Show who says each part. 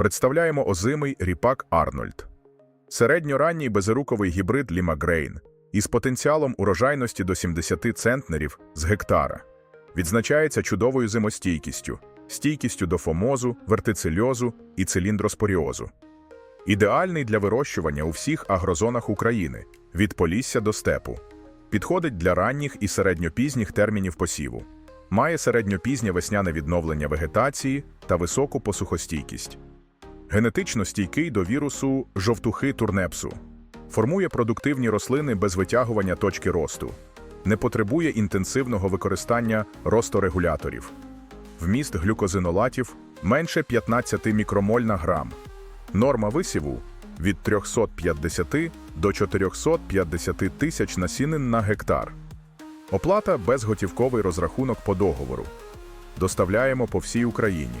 Speaker 1: Представляємо озимий ріпак Арнольд. Середньоранній безируковий гібрид Лімагрейн із потенціалом урожайності до 70 центнерів з гектара. Відзначається чудовою зимостійкістю, стійкістю до фомозу, вертицельозу і циліндроспоріозу. Ідеальний для вирощування у всіх агрозонах України від полісся до степу. Підходить для ранніх і середньопізніх термінів посіву. Має середньопізнє весняне відновлення вегетації та високу посухостійкість. Генетично стійкий до вірусу жовтухи турнепсу. Формує продуктивні рослини без витягування точки росту. Не потребує інтенсивного використання росторегуляторів. Вміст глюкозинолатів менше 15 мікромоль на грам. Норма висіву від 350 до 450 тисяч насінин на гектар. Оплата безготівковий розрахунок по договору. Доставляємо по всій Україні.